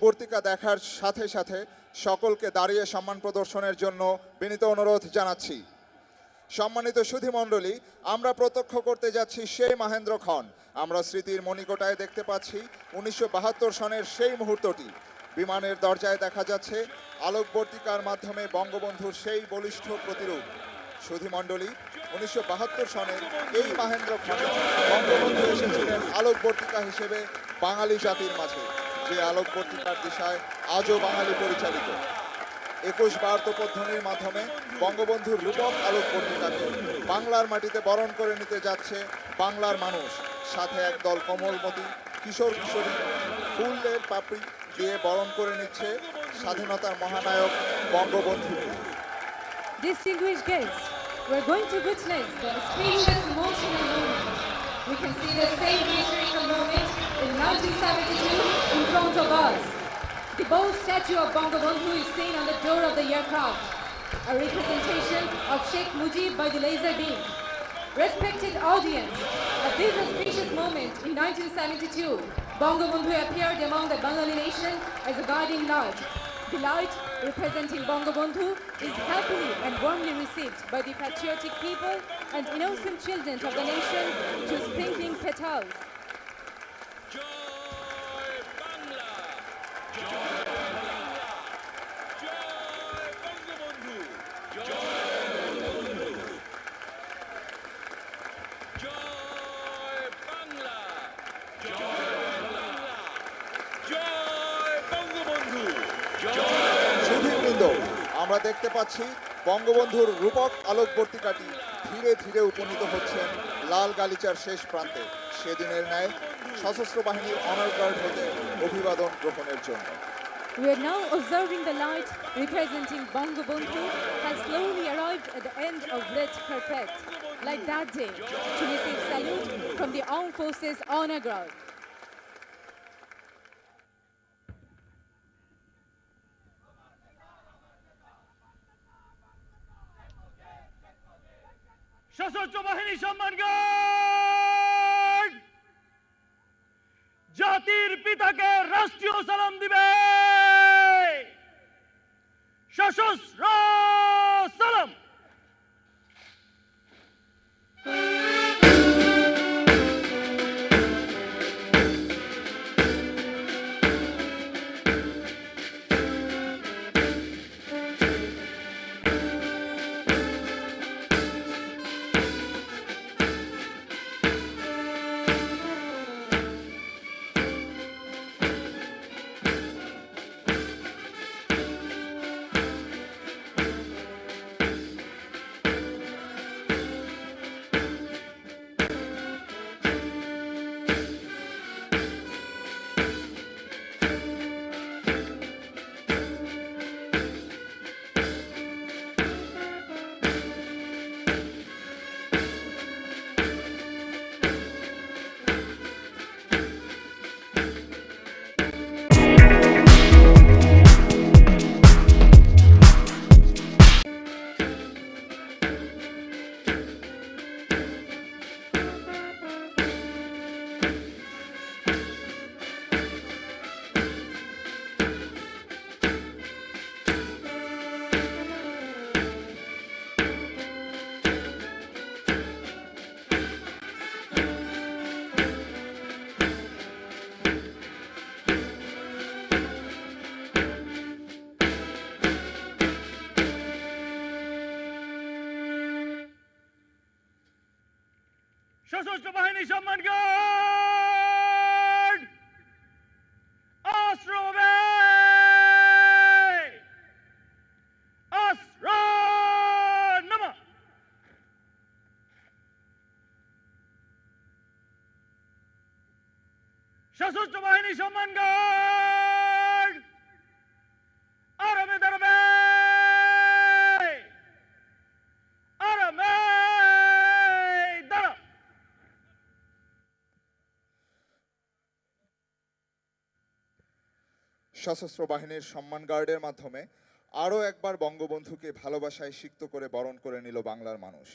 আলোকবর্তিকা দেখার সাথে সাথে সকলকে দাঁড়িয়ে সম্মান প্রদর্শনের জন্য বিনীত অনুরোধ জানাচ্ছি। সম্মানিত সুধীমণ্ডলী আমরা প্রত্যক্ষ করতে যাচ্ছি সেই মহেন্দ্র খন। আমরা স্মৃতির মণিকোটায় দেখতে পাচ্ছি উনিশশো বাহাত্তর সনের সেই মুহূর্তটি। বিমানের দরজায় দেখা যাচ্ছে আলোকবর্তিকার মাধ্যমে বঙ্গবন্ধুর সেই বলিষ্ঠ প্রতিরূপ। সুধীমণ্ডলী উনিশশো সনের এই মহেন্দ্র খন বঙ্গবন্ধু এসেছিলেন আলোকবর্তিকা হিসেবে বাঙালি জাতির মাঝে। যে আলোকবর্তিকার দিশায় আজও বাঙালি পরিচালিত। একুশ বার তোপধ্বনির মাধ্যমে বঙ্গবন্ধুর রূপক আলোক পত্রিকাকে বাংলার মাটিতে বরণ করে নিতে যাচ্ছে বাংলার মানুষ। সাথে একদল কোমলমতি, কিশোর কিশোরী, ফুলের পাপড়ি দিয়ে বরণ করে নিচ্ছে স্বাধীনতার মহানায়ক Bangabandhu. We're going to witness the. We can see the same moment in 1972 front. The bold statue of Bangabandhu is seen on the door of the aircraft, a representation of Sheikh Mujib by the laser beam. Respected audience, at this auspicious moment in 1972, Bangabandhu appeared among the Bengali nation as a guiding light. The light representing Bangabandhu is happily and warmly received by the patriotic people and innocent children of the nation to sprinkling petals. আমরা দেখতে পাচ্ছি বঙ্গবন্ধুর রূপক আলোকবর্তিকাটি ধীরে ধীরে উপনীত হচ্ছেন লাল গালিচার শেষ প্রান্তে সেদিনের ন্যায় সশস্ত্র বাহিনীর অনার গার্ড হতে অভিবাদন গ্রহণের জন্য We are now observing the light representing Bangabandhu has slowly arrived at the end of red carpet, like that day, to receive salute from the Armed Forces Honor Guard. সশস্ত্র বাহিনী সম্মান জাতির পিতাকে রাষ্ট্রীয় সালাম দিবে! সশস্ত্র সশস্ত্র বাহিনী সম্মান গার্ড অস্ত্র হবে! অস্ত্র নামা! সশস্ত্র বাহিনী সম্মান সশস্ত্র বাহিনীর সম্মান গার্ডের মাধ্যমে আরও একবার বঙ্গবন্ধুকে ভালোবাসায় সিক্ত করে বরণ করে নিল বাংলার মানুষ।